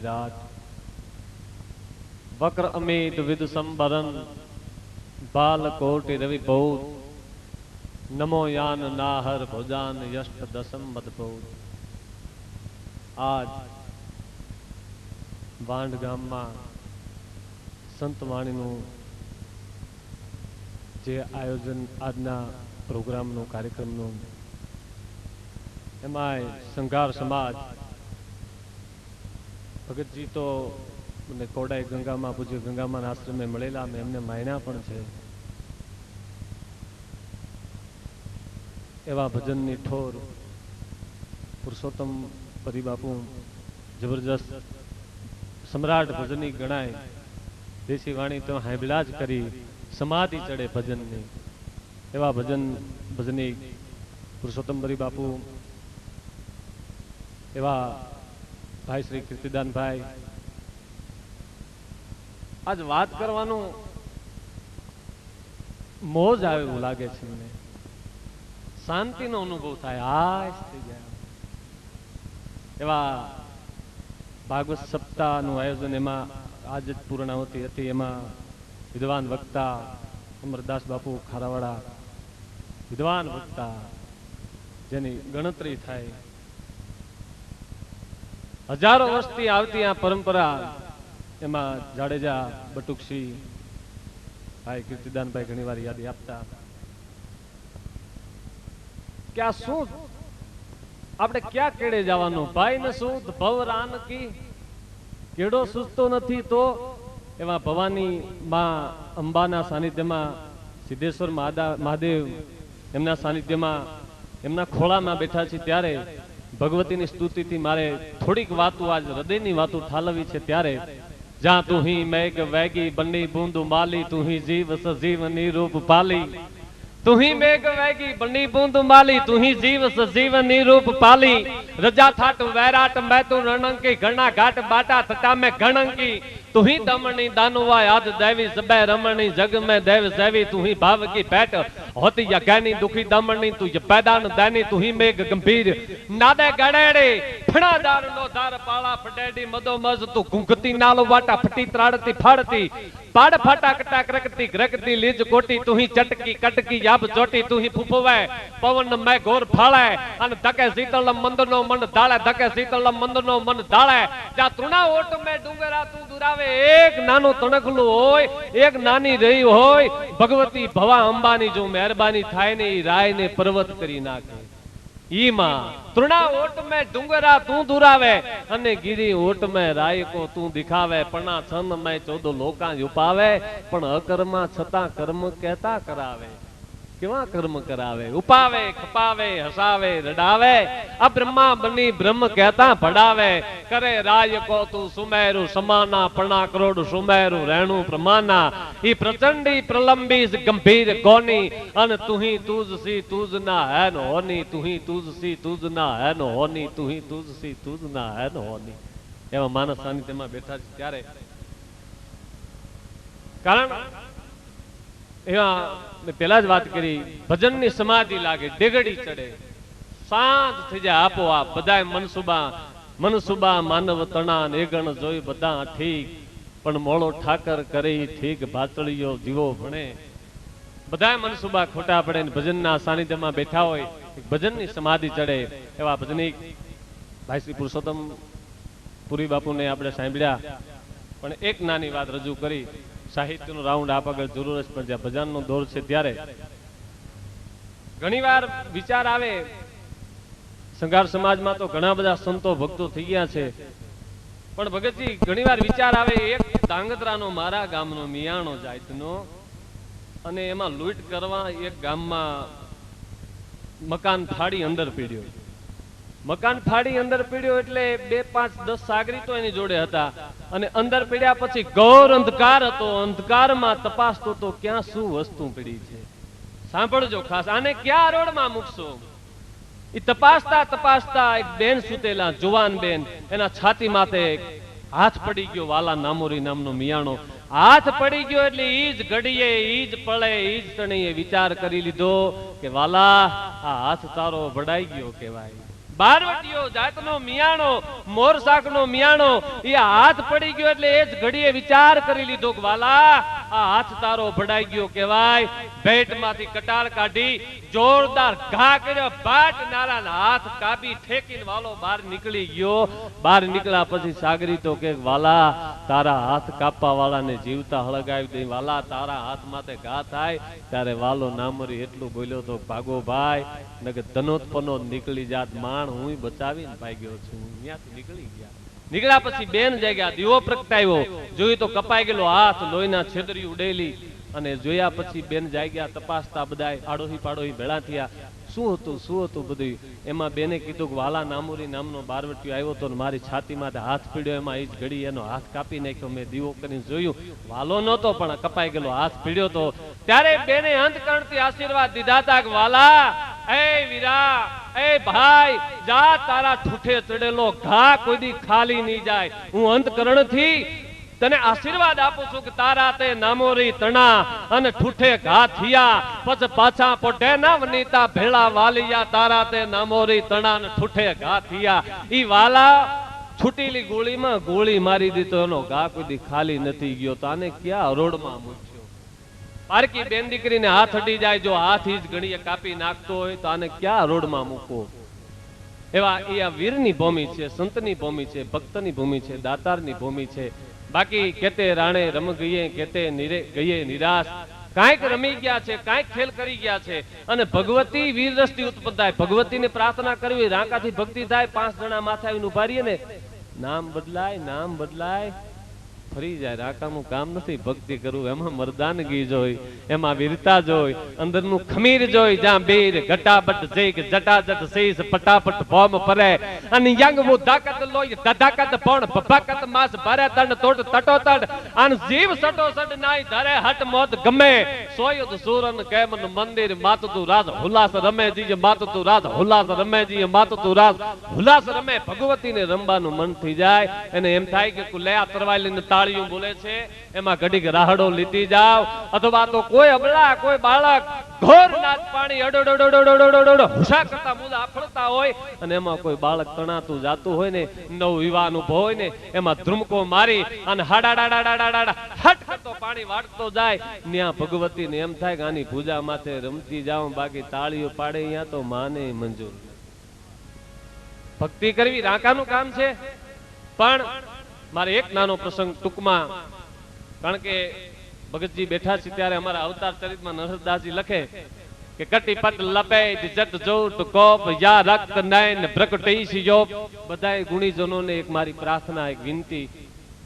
રાત વક્ર અમિત વિદ સંબરન બાલ રવિ ભૌત નમો યાન નાહર ભોજાન યષ્ટ દસમ મદભૌત આજ વાંડ ગામમાં સંતવાણીનું જે આયોજન આજના પ્રોગ્રામનું કાર્યક્રમનું એમાંય સંઘાર સમાજ ભગતજી તો મને કોડાઈ ગંગામાં પૂજ્ય, ગંગામાં આશ્રમે મળેલા, અમે એમને માયણા પણ છે. એવા ભજનની ઠોર, પુરુષોત્તમ પરિબાપુ, જબરજસ્ત સમ્રાટ ભજની ગણાય. દેશી વાણી તો હાંભલા જ કરી, સમાધિ ચડે ભજનની. એવા ભજન ભજની પુરુષોત્તમ પરિબાપુ, એવા ભાઈ શ્રી કીર્તિદાનભાઈ. આજ વાત કરવાનું મોજ આવે એવું લાગે છે મને. શાંતિનો અનુભવ થાય. આશ થઈ જાય. એવા ભાગવત સપ્તાહનું આયોજન એમાં આજ જ પૂર્ણાવતી હતી એમાં વિદ્વાન વક્તા અમરદાસ બાપુ ખારાવાડા વિદ્વાન વક્તા જેની ગણતરી થાય. હજારો વર્ષથી આવતી આ પરંપરા, એમાં જાડેજા બટુકસી ભાઈ કીર્તિદાનભાઈ ઘણી વાર યાદી આપતા. કે આ શું આપણે ક્યાં કેડે જવાનું? ભાઈ ને શું ભવરાન કી કેડો સૂચતો નથી તો એમાં ભવાની માં અંબાના સાનિધ્યમાં સિદ્ધેશ્વર મહાદેવ એમના સાનિધ્યમાં એમના ખોળામાં બેઠા છે ત્યારે ભગવતીની સ્તુતિથી મારે થોડીક વાતો આજ હૃદયની વાતો ઠાલવી છે ત્યારે. જ્યાં તું હી મેઘ વેગી બની બુંદ માલી, તું હી જીવ સજીવની રૂપ પાલી. તું મેઘ વેગી બની બૂંદ માલી, તું જીવ સજીવની રૂપ પાલી. રજા થાટ, વૈરાટ મેં તું રણંકી ઘણા ઘાટ, બાટા થતા મેં ઘણંકી. તું હી દમણી દાનુવા યાદ દેવી સબે રમણી જગ મેં દેવ સેવી તું હી ભાવ કી પેટ હોતી યજ્ઞાની દુખી દમણી તું ય પેદાન દાની તું હી મેઘ ગંભીર નાદે ગડેડે ફણા દાર નો ધાર પાળા ફડેડી મદો મજ તું ઘૂંઘતી નાલો વાટા ફટી ત્રાડતી ફાડતી પાડ ફાટા કટા કરકતી ગ્રકતી લીજ કોટી તું હી ચટકી કટકી યાબ ચોટી તું હી ફૂફવે પવન મે ઘોર ફાળે અને ધકે શીતળ મંદ નો મન ધાળે ધકે શીતળ મંદ નો મન ધાળે જ્યાં તૃણા ઓટ મે ડુંગરા તું દુરાવે એક નાનું તણકલું હોય, એક નાની રહી હોય, ભગવતી ભવા અંબાની જો મહેરબાની થાય ને એ રાય ને પર્વત કરી નાખે. ઈમાં તૃણા ઓટ મે ડુંગરા તું દુરાવે અને ગીરી ઓટ મે રાયકો તું દિખાવે. પણા છન મે છતાં કર્મ કહેતા કરાવે. કેવા કર્મ કરાવે? ઉપાવે, ખપાવે, હસાવે, રડાવે. આ બ્રહ્મા બની બ્રહ્મ કહેતા ભડાવે. કરે રાય કો તું સુમેરુ સમાના પણા કરોડ સુમેરુ રેણુ પ્રમાના. ઈ પ્રચંડી પ્રલંબી ગંભીર કોની? અન તુહી તુજ સી તુજ ના હે નો હોની? તુહી તુજ સી તુજ ના હે નો હોની? તુહી તુજ સી તુજ ના હે નો હોની? એમાં માનસ સાનિધ્યમાં બેઠા છે ત્યારે. કારણ, એવા મેં પેલા જ વાત કરી, ભજનની સમાધિ લાગે ડેગડી ચડે. શાંત થઈ જાય આપોઆપ બધા મનસુબા મનસુબા માનવ તણા નેગણ જોઈ બધા ઠીક. પણ મોળો ઠાકર કરે ઠીક, ભાતળીઓ દીવો ભણે. બધા મનસુબા ખોટા પડે ને ભજનના સાનિધ્યમાં બેઠા હોય ભજનની સમાધિ ચડે. એવા ભજનિક ભાઈ શ્રી પુરુષોત્તમ પુરી બાપુને આપણે સાંભળ્યા. પણ એક નાની વાત રજૂ કરી. સાહિત્યનો રાઉન્ડ આપ આગળ જરૂર જ પણ ભજનનો દોર છે ત્યારે. ઘણીવાર વિચાર આવે, સંઘાર સમાજમાં તો ઘણા બધા સંતો ભક્તો થઈ ગયા છે. પણ ભગતજી, ઘણીવાર વિચાર આવે, એક ડાંગતરાનો મારા ગામનો મિયાણો જાતનો અને એમાં લૂંટ કરવા એક ગામમાં મકાન ફાડી અંદર પીડ્યો. મકાન ફાડી અંદર પીડ્યો એટલે બે પાંચ દસ સાગરી તો એની જોડે હતા. અને અંદર પીડ્યા પછી ઘોર અંધકાર હતો. અંધકારમાં તપાસતો તો ક્યાં શું વસ્તુ પડી છે? સાંભળજો ખાસ. આને ક્યાં રોડમાં મૂકશો? એ તપાસતા તપાસતા એક બેન સુતેલા, જુવાન બેન. એના છાતી માથે હાથ પડી ગયો, વાલા નામોરી નામનો મિયાણો. હાથ પડી ગયો એટલે ઈ જ ઘડીએ, ઈ જ પળે, ઈ જ તણીએ વિચાર કરી લીધો કે વાલા, આ હાથ તારો વડાઈ ગયો કહેવાય. બારવટીયો જાતનો મિયાણો, મોરસાકનો મિયાણો, એ હાથ પડી ગયો એટલે એ જ ઘડીએ વિચાર કરી લીધો વાલા, આ હાથ તારો ભડાઈ ગયો કહેવાય. ભેટમાંથી કટાળ કાઢી, જોરદાર ઘા કર્યો બાટ નારા હાથ કાપી, ઠેકીને વાલો બહાર નીકળી ગયો. બહાર નીકળ્યા પછી સાગરી તો કે વાલા, તારા હાથ કાપવા વાળાને જીવતા હળગાવી દે વાલા, તારા હાથ માથે ઘા થાય, ત્યારે વાલો નામરી એટલું બોલ્યો તો, ભાગો ભાઈ, નકર ધનોત્પનો નીકળી જાત માણ. હું બચાવીને ભાગ્યો છું. ત્યાંથી નીકળી ગયા. નીકળ્યા પછી બેન જાગ્યા દીવો પ્રગટાવ્યો. જોયું તો કપાઈ ગયેલો હાથ, લોહીના છેદરી ઉડેલી. અને જોયા પછી બેન જાગ્યા તપાસતા બધા આડોહી પાડોહી ભેળા થયા. શું હતું શું હતું બધું? એમાં બેને કીધું કે વાલા નામુરી નામનો બારવટીયો આવ્યો તો ને મારી છાતીમાં હાથ પીડ્યો, એમાં એ જ ઘડી એનો હાથ કાપી નાખ્યો. મેં દીવો કરીને જોયું, વાલો નહોતો, પણ કપાઈ ગયેલો હાથ પીડ્યો હતો ત્યારે બેને અંતકરણથી આશીર્વાદ દીધા હતા વાલા, એ વીરા એ ભાઈ, જા, તારા ઠૂઠે ચડેલો ઘા કોઈ ખાલી નહીં જાય. હું અંતકરણથી તને આશીર્વાદ આપું છું કે તારા તે નામોરી તણા અને ઠૂઠે ઘા થયા. પછી પાછા પોટે ના વનીતા ભેળા વાલિયા, તારા તે નામોરી તણા અને ઠૂઠે ઘા થયા. ઈ વાલા છૂટેલી ગોળીમાં ગોળી મારી દીધો, એનો ઘા કોઈ ખાલી નથી ગયો. તો આને ક્યાં રોડમાં મૂક્યો? પારકી બેન દીકરીને હાથ અડી જાય, જો હાથ જ ઘણીએ કાપી નાખતો હોય તો આને ક્યાં રોડમાં મૂકવો? એવા એ આ વીરની ભૂમિ છે, સંતની ભૂમિ છે, ભક્તની ભૂમિ છે, દાતારની ભૂમિ છે. બાકી કેતે રાણે રમ ગઈએ, કેતે ગઈએ નિરાશ. કાંઈક રમી ગયા છે, કાંઈક ખેલ કરી ગયા છે. અને ભગવતી વીર રસથી ઉત્પન્ન થાય. ભગવતીને પ્રાર્થના કરવી, રાંકાથી ભક્તિ થાય, પાંચ જણા માથા એનું ઊભા ને, નામ બદલાય નામ બદલાય. ફરી જાય, રાકાનું કામ નથી, ભક્તિ કરવું એમાં મરદાનગી જોઈ, એમાં વીરતા જોઈ, અંદરનું ખમીર જોઈ, જ્યાં બીર ઘટાબટ જઈ જટાજટ શીશ પટાપટ ભોમ પરે અને યંગ મુ દાકત લોય દધાકત પણ ભભાકત માસ ભરે તણ તોટ તટો તડ અન જીવ સટો સડ નાય ધરે, હટ મોત ગમે. સોયદ સુરન કેમન મંદિર માત તું રાજ, હુલાસ રમે જી માત તું રાજ, હુલાસ રમે જી માત તું રાજ. હુલાસ રમે, ભગવતીને રમવાનું મન થઈ જાય. અને એમ થાય કે કુલે આ તરવાઈ લઈને તાળીયું બોલે છે, એમાં ઘડીક રાહડો લીટી જાવ અથવા તો કોઈ અબળા, કોઈ બાળક ઘોર નાદ પાણી હુસા કરતા મુદા આફળતા હોય અને એમાં કોઈ બાળક તણાતું જાતું હોય ને, નવ વિવાહ ઊભો હોય ને, એમાં ધ્રુમકો મારી અને હાડાડાડાડાડાડા હટ કરતો પાણી વાળતો જાય. ત્યાં ભગવતી ને એમ થાય કે આની પૂજા માથે રમતી જાવ બાકી તાળીઓ પાડે ત્યાં તો માને મંજૂર. ભક્તિ કરવી રાકાનું કામ છે, પણ મારે એક નાનો પ્રસંગ ટૂંકમાં, કારણ કે ભગતજી બેઠા છે ત્યારે અમારા અવતાર ચરિતમાં નરદાસજી લખે કે કટી પટ લપેટ જટ જોટ કોપ યા રક્ત નયન ભ્રકટી જો બધાય ગુણીજનોને એક મારી પ્રાર્થના, એક વિનંતી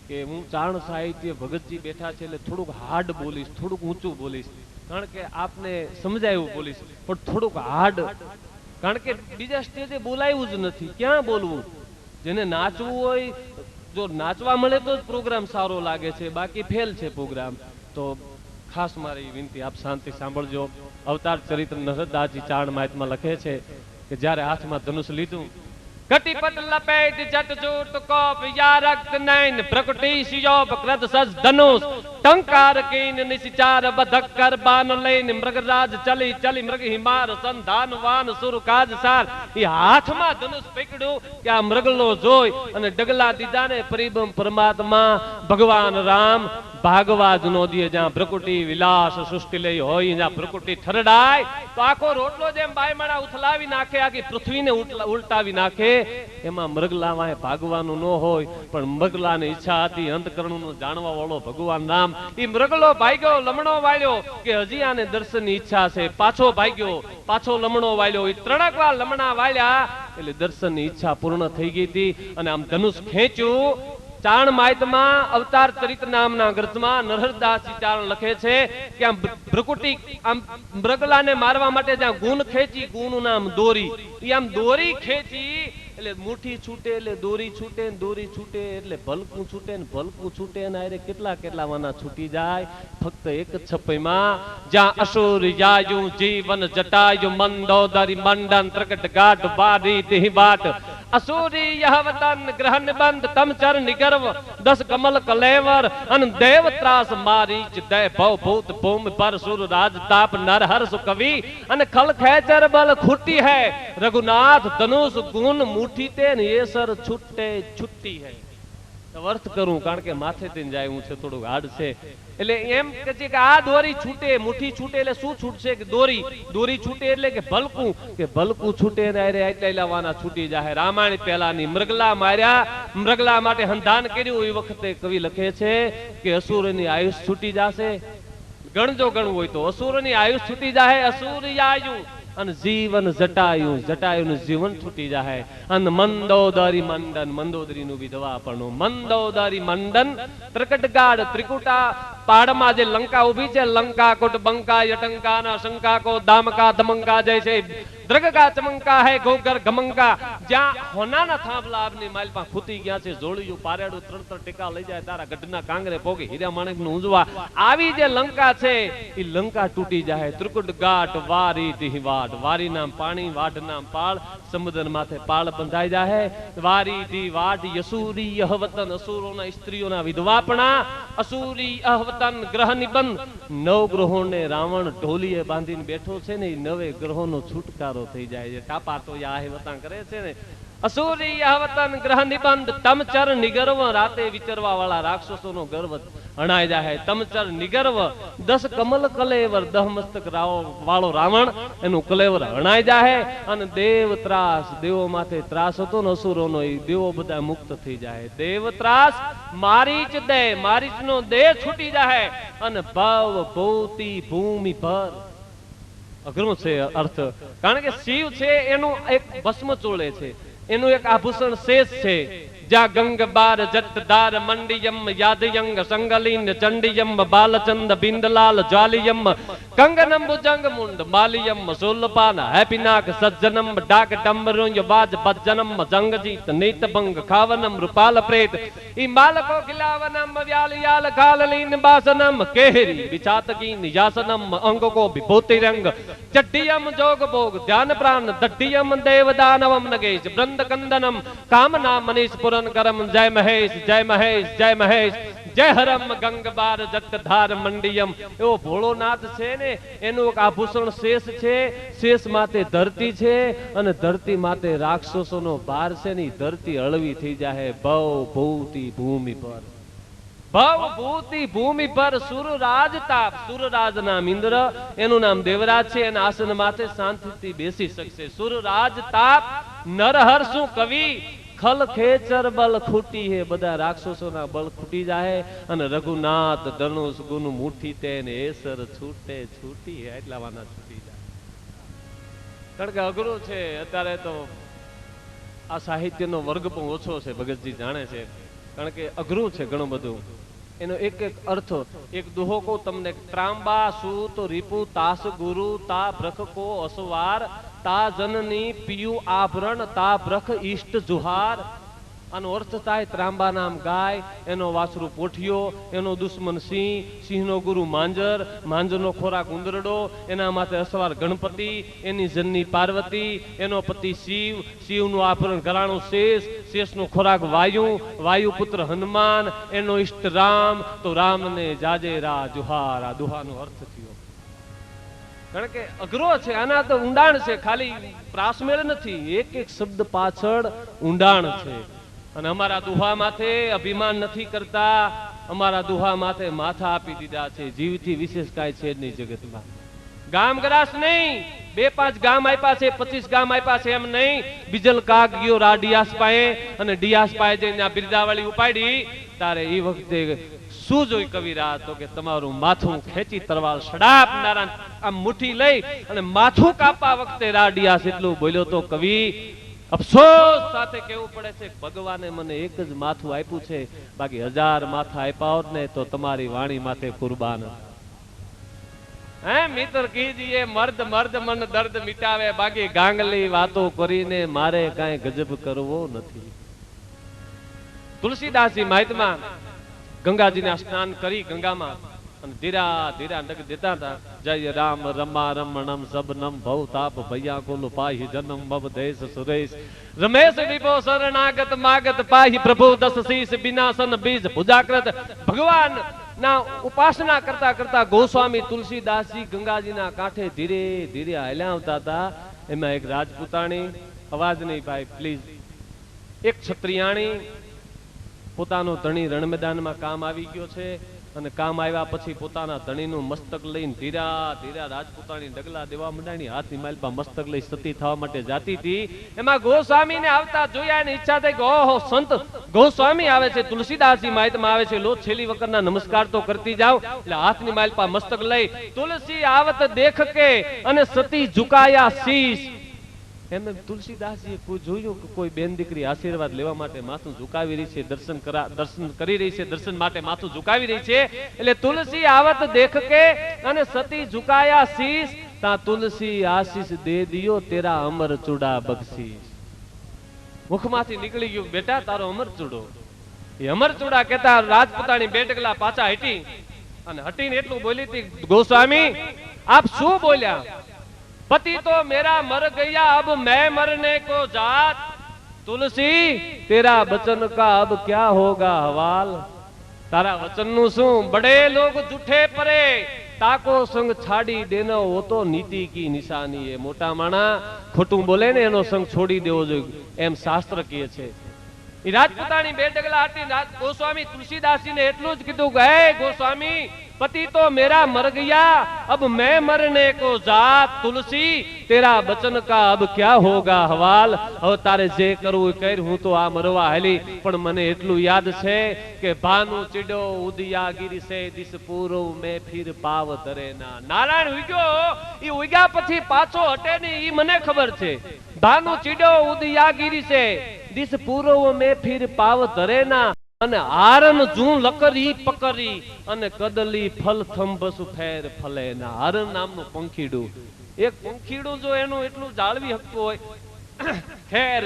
કે હું ચારણ સાહિત્ય ભગતજી બેઠા છે એટલે થોડુંક હાર્ડ બોલીશ, થોડુંક ઊંચું બોલીશ. કારણ કે આપને સમજાય બોલીશ, પણ થોડુંક હાર્ડ. કારણ કે બીજા સ્ટેજે બોલાયું જ નથી. ક્યાં બોલવું? જેને નાચવું હોય જો નાચવા મળે તો પ્રોગ્રામ સારો લાગે છે, બાકી ફેલ છે પ્રોગ્રામ તો ખાસ મારી વિનંતી, આપ શાંતિ સાંભળજો. અવતાર ચરિત્ર નરદાસજી ચારણ માહિતમાં લખે છે કે જ્યારે હાથમાં ધનુષ લીધું કટીપટ લપેટ જટ સજ ધનુષ. ટંકાર કીન નિશિચાર બધક્કર બાન લઈને મૃગરાજ ચલી ચલી મૃગ હિમાર સંધાન વાન સુર કાજ સાર. એ હાથમાં ધનુષ પકડ્યું કે આ મૃગલો જોઈ અને ડગલા દીધા ને પરિબમ પરમાત્મા ભગવાન રામ ભાગવા નો દે જ્યાં પ્રકૃતિ વિલાસ સૃષ્ટિ લઈ હોય, જ્યાં ભ્રકુટી ઠરડાય, તો આખો રોટલો જેમ બાયમાળા ઉથલાવી નાખે, આખી પૃથ્વીને ઉલટાવી નાખે, એમાં મૃગલા વાંહે ભાગવાનું ન હોય, પણ મૃગલાની ઈચ્છા હતી અંતકરણનું જાણવા વાળો ભગવાન રામ મૃગલો ભાગ્યો લમણો વાળ્યો કે હજી આને દર્શનની ઈચ્છા છે. પાછો ભાગ્યો પાછો લમણો વાળ્યો. એ ત્રણક લમણા વાળ્યા એટલે દર્શનની ઈચ્છા પૂર્ણ થઈ ગઈ હતી. અને આમ ધનુષ ખેંચ્યું. ચારણ માહિતમાં અવતાર ચરિત નામના ગ્રંથમાં નરહરદાસજી ચારણ લખે છે કે આમ ભ્રકુટી, આમ મૃગલાને મારવા માટે જ્યાં ગુણ ખેંચી, ગુણનું નામ દોરી. એ આમ દોરી ખેંચી એટલે મુઠ્ઠી છૂટે એટલે દોરી છૂટે ને દોરી છૂટે એટલે ભલકું છૂટે ને ભલકું છૂટે ને આરે કેટલા કેટલા વાના છૂટી જાય? ફક્ત એક જ છપઈમાં જ્યાં અસુર જાયું, જીવન જટાયું, મંદોદરી મંડન ત્રકટ ગાઢ બારી, તેહી બાટ અસુરી યહવતન ગ્રહ નિબંધ તમ ચર નિગર્વ દસ કમલ કલેવર, અન દેવ ત્રાસ મારી જ દય ભવ ભૂત ભૂમિ પર સુર રાજ તાપ નર હર્ષ કવિ, અને ખલ ખેચર બલ ખૂટી હૈ, રઘુનાથ ધનુષ ગુણ મુઠી તે ને એ સર છૂટે છુટ્ટી હૈ. તો અર્થ કરું, કારણ કે માથે જાય હું છે થોડું હાડ છે. એટલે એમ કે છે કે આ દોરી છૂટે, મુઠ્ઠી છૂટે, એટલે શું છૂટશે કે દોરી? દોરી છૂટે એટલે કે ભલકું કે ભલકું છૂટે ને અરે છૂટી જાય રામાયણ પહેલાની મૃગલા માર્યા, મૃગલા માટે હંધાન કર્યું, એ વખતે કવિ લખે છે કે અસુરની આયુષ છૂટી જશે. ગણજો ગણવું હોય તો અસુરની આયુષ છૂટી જાય અસુર આયુ. અને જીવન જટાયું, જટાયુનું જીવન છૂટી જાય અને મંદોદરી મંડન, મંદોદરીનું પણ. મંદોદરી મંડન ત્રિકટગાડ ત્રિકુટા પાડમાં જે લંકા ઊભી છે, લંકા કોટ બંકા યટંકા ના શંકા કો, દામકા ધમંકા જય છે. દ્રગકા ચમંકા હે ગોગર ગમંકા જ્યાં હોનાના થાંભલા આપની માલપા ખૂતી ગયા છે જોળિયું પારેડું ત્રણ ત્રણ ટેકા લઈ જાય, તારા ગઢના કાંગરે પોગે, હીરા માણેકનું ઊંઝવા. આવી જે લંકા છે એ લંકા તૂટી જાય. ત્રિકુટ ગાટ, વારી ટીહી વાટ વારી નામ પાણી વાઢ નામ પાળ, સમુદ્ર માથે પાળ બંધાઈ જાય વારી ટી વાટ યસુરી અહવતન અસુરોના સ્ત્રીઓના વિધવાપણા અસુરી અહવતન ગ્રહ નિબંધ નવ ગ્રહોને રાવણ ઢોલીએ બાંધીને બેઠો છે ને એ નવે ગ્રહોનો છુટકારો થઈ જાય છે. ટાપા તો આ કરે છે ને. અસુરી આવતન ગ્રહ નિબંધ તમચર નિગર્વ, રાતે વિચરવા વાળા રાક્ષસોનો ગર્વ અણાઈ જાય તમચર નિગર્વ, દસ કમલ કલેવર દહ મસ્તક વાળો રાવણ એનું કલેવર અણાઈ જાય અને દેવ ત્રાસ, દેવો માથે ત્રાસ હતો ને અસુરોનો એ દેવો બધા મુક્ત થઈ જાય દેવ ત્રાસ મારીચ દે મારીચ નો દેહ છૂટી જાય અને ભવ ભૂતિ ભૂમિ ભર. અઘરું છે અર્થ. કારણ કે શિવ છે એનું એક ભસ્મ ચોળે છે. એનું એક આભૂષણ શેષ છે. જ્યાં ગંગ બાર જટદાર મંડિયમ, યાદયંગ, સંગલીન, ચંડિયમ, બાલચંદ, બિંદલાલ, જ્વાલિયમ, કંગનમ, ભુજંગ, મુંડ, માલિયમ, સોલપાન હેપિનાક સજ્જનમ, ડાક ડંબરુંજ વાજ ભજનમ જંગજીત નીત ભંગ ખાવનમ રૂપાલ પ્રેત ઈ માલકો ખિલાવનમ વ્યાલિયાલ કાલલીન બાસનમ, કેહરી વિચાતકીન યાસનમ, અંગકો વિભૂતિ રંગ ચડ્ડિયમ જોગ ભોગ ધ્યાન પ્રાણ દડ્ડિયમ દેવદાનવમ, નગેશ નગેશ વૃંદ કંદનમ કામના મનીષ પુરન કરમ જય મહેશ જય મહેશ જય મહેશ જય હરમ ગંગબાર જટધાર મંડિયમ એવો ભોળોનાથ છે ને, એનું એક આભૂષણ શેષ છે, શેષ માતે ધરતી છે અને ધરતી માતે રાક્ષસોનો ભાર છે ને ધરતી હળવી થઈ જાય ભવ ભૂતિ ભૂમિ પર. ભવ ભૂતિ ભૂમિ પર સુરરાજ તાપ. સુરરાજ નામ ઇન્દ્ર, એનું નામ દેવરાજ છે એના આસન માથે શાંતિથી બેસી શકશે. સુરરાજ તાપ, નરહર શું કવિ? ખલ ખેચર બલ ખૂટી હે, બધા રાક્ષસોના બલ ખૂટી જાય અને રઘુનાથ ધનુષ ગુણ મુઠી તેને એસર છૂટે છૂટી હે એટલા વાના છૂટી જાય. કારણ કે અઘરું છે, અત્યારે તો આ સાહિત્યનો વર્ગ પણ ઓછો છે, ભગતજી જાણે છે. કારણ કે અઘરું છે ઘણું બધું. એનો એક એક અર્થ, એક દુહો કો તમને, ત્રાંબા સૂત રીપુ તાસ ગુરુ તા બ્રખ કો અસવાર, તા જનની પિયુ આભરણ, તા બ્રખ ઈષ્ટ જુહાર આનો અર્થ થાય ત્રાંબા નામ ગાય, એનો વાસરુ પોઠિયો, એનો દુશ્મન સિંહ, સિંહનો ગુરુ માંજર, માંજરનો ખોરાક ઉંદરડો, એના માથે અસવાર ગણપતિ, એની જનની પાર્વતી, એનો પતિ શિવ, શિવનું આભરણ ઘરાણું શેષ, શેષનો ખોરાક વાયુ વાયુ પુત્ર હનુમાન, એનો ઈષ્ટ રામ, તો રામને જાજે રા જુહાર. દુહાનો અર્થ થયો. કારણ કે અઘરો છે, આના તો ઊંડાણ છે, ખાલી પ્રાસમેળ નથી, એક એક શબ્દ પાછળ ઊંડાણ છે. અને અમારા દુહા માથે અભિમાન નથી કરતા. અમારા દુહા માથે માથા આપી દીધા છે. જીવથી વિશેષ કાંઈ છે નહીં જગતમાં. ગામ ગ્રાસ નહીં. બે પાંચ ગામ આપ્યા છે, પચીસ ગામ આપ્યા છે એમ નહીં. બીજલ કાગ ગયો રા ડિયાસ પાએ અને ડિયાસ પાએ જઈને આ બિરદાવાળી ઉપાડી. તારે એ વખતે શું જોઈ કવિરા તો કે તમારું માથું ખેંચી તરવાલ સડાપનારા આમ મુઠ્ઠી લઈ અને માથું કાપવા વખતે રા ડિયાસ એટલું બોલ્યો તો કવિ અફસોસ. સાથે કેવું પડે છે, ભગવાને મને એક જ માથું આપ્યું છે, બાકી હજાર માથા આપ્યા હોત ને તો તમારી વાણી માથે કુરબાન. હે મિત્ર કીજીએ, મર્દ મર્દ મન દર્દ મિટાવે, બાકી ગાંગલી વાતો કરીને મારે કાંઈ ગજબ કરવો નથી. તુલસીદાસજી મહાત્મા ગંગાજીને સ્નાન કરી ગંગામાં અને ધીરા ધીરા નગ દેતા હતા. જય રામ રમા રમણમ સબનમ ભવતાપ ભૈયા કુલ પાહી જનમ ભવ દેશ સુરેશ. રમેશ દીપો શરણાગત માગત પાહી પ્રભુ દસ શીશ બિનાસન બીજ ભુજાકૃત ભગવાન ના ઉપાસના કરતા કરતા ગોસ્વામી તુલસીદાસજી ગંગાજીના કાંઠે ધીરે ધીરે હાલ્યા આવતા હતા. એમાં એક રાજપૂતાણી, અવાજ નહીં ભાઈ પ્લીઝ એક છત્રિયાણી પોતાનો ધણી રણ મેદાનમાં કામ આવી ગયો છે. અને કામ આવ્યા પછી પોતાના ધણીનું મસ્તક લઈને ધીરા ધીરા રાજપૂતાણી ડગલા દેવા મંડાણી હાથની માલપા મસ્તક લઈ સતી થવા માટે જાતી હતી. એમાં ગોસ્વામીને આવતા જોયા એની ઈચ્છા થઈ કે ઓહો, સંત ગોસ્વામી આવે છે, તુલસીદાસજી માહિતમાં આવે છે લો છેલ્લી વખતના નમસ્કાર તો કરતી જાઓ. એટલે હાથની માલપા મસ્તક લઈ તુલસી આવત દેખ કે અને સતી ઝુકાયા શીશ. એમ એમ જોયું કે કોઈ બેન દીકરી આશીર્વાદ લેવા માટે માથું ઝુકાવી રહી છે, દર્શન કરા દર્શન કરી રહી છે, દર્શન માટે માથું ઝુકાવી રહી છે, એટલે તુલસી આવત દેખ કે અને સતી ઝુકાયા શીશ, તા તુલસી આશીષ દે દિયો તેરા અમર ચૂડા બક્ષીશ. મુખમાંથી નીકળી ગયું, બેટા, તારો અમર ચૂડો. એ અમર ચૂડા કેતા રાજપૂતાણી બેટકલા પાછા હટી અને હટીને એટલું બોલી હતી, ગોસ્વામી, આપ શું બોલ્યા? पति तो मेरा मर गया अब मैं मरने को जात तुलसी तेरा बचन का अब क्या होगा हवाल તારા વચનનું શું બડે લોગ જૂઠે પરે તાકો સંગ છાડી દેનો વો તો નીતિ કી નિશાની એ મોટા માણા ખોટું બોલે ને એનો સંગ છોડી દેવો જોઈએ એમ શાસ્ત્ર કહે છે ઈ રાજપૂતાણી બે ડગલા હતી રાજ- ગોસ્વામી તુલસીદાસજી ને એટલું જ કીધું કે હે ગોસ્વામી પતિ તો મેરા મર ગયા અબ मैं मरने को जात तुलसी तेरा बचन का अब क्या होगा हवाल હવે તારે જે કરવું એ કર હું તો આ મરવા હાલી પણ મને એટલું યાદ છે કે ભાનુ ચીડો ઉદયાગીરી સે દિસ પૂરો મે ફિર પાવ ધરે ના નારાયણ ઉગ્યો ઈ ઉગ્યા પછી પાછો હટે નહીં ઈ મને ખબર છે ભાનુ ચીડો ઉદયાગીરી સે દિસ પૂરો મે ફિર પાવ ધરે ના અને હારન જૂન લકરી પકરી અને કદલી ફલ થંભસ ફેર ફલે. ના હારન નામનું પંખીડું. એક પંખીડું જો એનું એટલું જાળવી શકતું હોય, ખેર,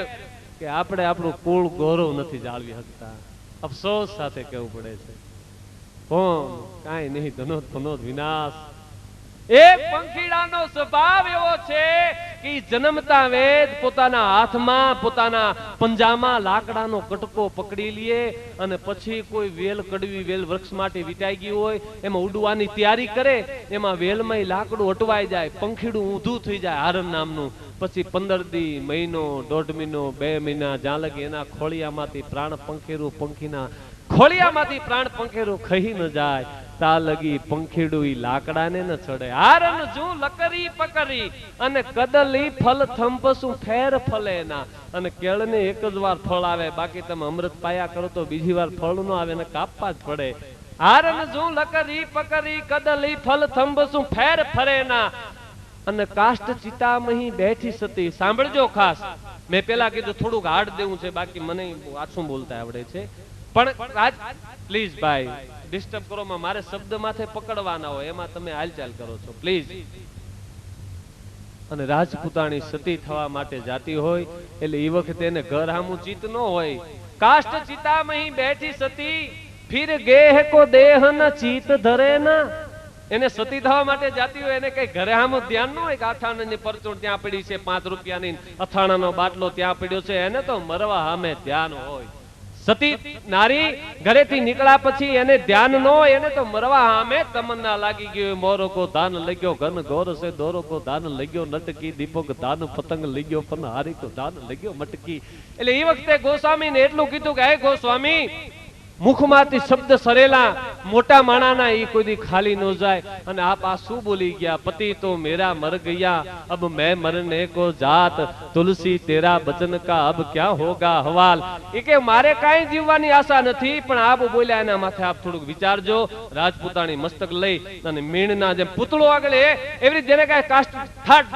કે આપણે આપણું કુળ ગૌરવ નથી જાળવી શકતા અફસોસ સાથે કહેવું પડે છે. કોણ? કાંઈ નહીં ધનો ધનો વિનાશ. એક પંખીડાનો સ્વભાવ એવો છે કે જન્મતા વેદ પોતાના હાથમાં, પોતાના પંજામાં લાકડાનો કટકો પકડી લે અને પછી કોઈ વેલ કડવી વેલ વૃક્ષ માટે વિતાઈ ગઈ હોય, એમાં ઉડવાની તૈયારી કરે, એમાં વેલમાં લાકડું અટવાઈ જાય, પંખીડું ઊંધું થઈ જાય હારન નામનું. પછી પંદર દી, મહિનો, દોઢ મહિનો, બે મહિના, જ્યાં લગી એના ખોળિયામાંથી પ્રાણ પંખેરું પંખીના ખોળિયામાંથી પ્રાણ પંખેરું ખહી ન જાય. તા લગી પંખીડું ઈ લાકડાને ચડે. હારન જું લકરી પકરી અને કદલી ફલ થંપસું ફેર ફલે ના. અને કેળને એક જ વાર ફળ આવે, બાકી તમે અમૃત પાયા કરો તો બીજી વાર ફળ ન આવે ને કાપવા જ પડે. હારન જું લકરી પકરી, કદલી ફલ થંપસું ફેર ફરે ના. અને કાષ્ટ ચિતામહી બેઠી સતી. સાંભળજો ખાસ. મેં પેલા કીધું થોડુંક હાર્ડ દેવું છે, બાકી મને આછું બોલતા આવડે છે. પણ રાજ પ્લીઝ ભાઈ ડિસ્ટર્બ કરો માં મારે શબ્દ માથે પકડવાના હોય એમાં તમે હાલચાલ કરો છો પ્લીઝ. અને રાજપૂતાણી સતી થવા માટે જાતી હોય એટલે એ વખતે એને ઘર હામું ચિત ન હોય. કાષ્ટ ચિતામહી બેઠી સતી ફિર ગેહ કો દેહ ન ચિત ધરે ના. એને સતી થવા માટે જાતી હોય એને કઈ ઘરે આમ ધ્યાન ન હોય કે અથાણાની પરચુણ ત્યાં પડી છે પાંચ રૂપિયાની અથાણાનો બાટલો ત્યાં પડ્યો છે એને તો મરવા સામે ધ્યાન હોય. સતી નારી ઘરેથી નીકળ્યા પછી એને ધ્યાન નો એને તો મરવા સામે તમન્ના લાગી ગયો. મોરો કો ધાન લગ્યો, ઘન ગોર સે દોરો કો ધાન લગ્યો, નટકી દીપક ધાન પતંગ લગ્યો પણ હારી કો ધાન લગ્યો, મટકી. એટલે એ વખતે ગોસ્વામી ને એટલું કીધું કે, હે ગોસ્વામી મુખમાંથી શબ્દ સરેલા મોટા માણાના એ કોઈ ખાલી ન જાય. અને આપ આ શું બોલી ગયા, પતિ તો મેરા મર ગયા, અબ મેં મરને કો જાત, તુલસી તેરા બચન કા અબ ક્યાં હોગા હવાલ. એ કે, મારે કઈ જીવવાની આશા નથી, પણ આપ બોલ્યા એના માથે આપ થોડુંક વિચારજો. રાજપૂતાણી મસ્તક લઈ અને મીણના જેમ પૂતળો આગળ એવી રીતે જેને કાંઈ કાસ્ટ થાટ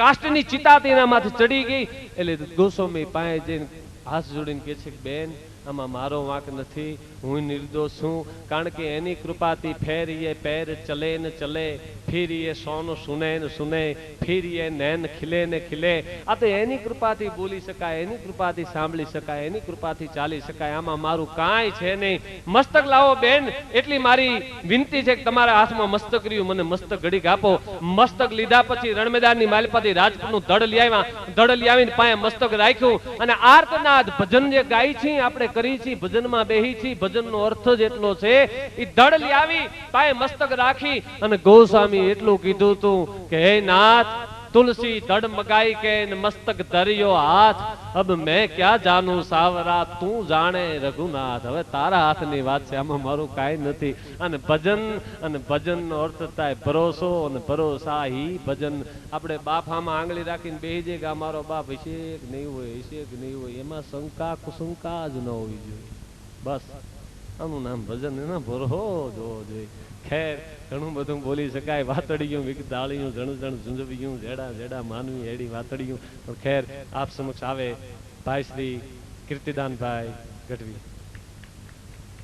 કાસ્ટની ચિતા તેના માથે ચડી ગઈ. એટલે ગોસ્વામી પાસે જઈને હાથ જોડીને કે છે બેન આમાં મારો વાંક નથી, હું નિર્દોષ છું. કારણ કે એની કૃપાથી ફેરીએ પેર ચલે ને ચલે ફિર એ સોનું સુને ને સુને ફિર એ નૈન ખીલે ને ખીલે. આ તો એની કૃપાથી બોલી શકાય, એની કૃપાથી સાંભળી શકાય, એની કૃપાથી ચાલી શકાય. આમાં મારું કાંઈ છે નહીં. મસ્તક લાવો બેન, એટલી મારી વિનંતી છે કે તમારા હાથમાં મસ્તક રહ્યું, મને મસ્તક ઘડીક આપો. મસ્તક લીધા પછી રણમેદાનની માલપાથી રાજકોટનું ધડ લઈ આવ્યા. ધડ લઈ આવીને પાસે મસ્તક રાખ્યું. અને આર્તનાદ ભજન જે ગાય છે, આપણે કરી છે, ભજનમાં બેહી છે, ભજનનો અર્થ જ એટલો છે એ ધડ લાવી પાસે મસ્તક રાખી, અને ગોસ્વામી એટલું કીધું તું કે, હે નાથ તુલસી ધડ મગાઈ કે મસ્તક ધર્યો હાથ, અબ મેં ક્યાં જાનું સાવરા, તું જાણે રઘુનાથ. હવે તારા હાથની વાત છે, આમાં મારું કાંઈ નથી. અને ભજન, અને ભજનનો અર્થ થાય ભરોસો અને ભરોસા હી ભજન. આપણે બાફામાં આંગળી રાખીને બેહી જઈએ કે અમારો બાપ હશે નહીં હોય હશે નહીં હોય. એમાં શંકા કુશંકા જ ન હોવી જોઈએ. બસ. આનું નામ ભજન એના ભરો જોવો જોઈએ. ખેર, ઘણું બધું બોલી શકાય. વાતડિયું વિગદાળિયું જણ જણ ઝુંઝવિયું જેડા જેડા માનવી એડી વાતડિયું. પણ ખેર, આપ સમક્ષ આવે ભાઈ શ્રી કીર્તિદાનભાઈ ગઢવી.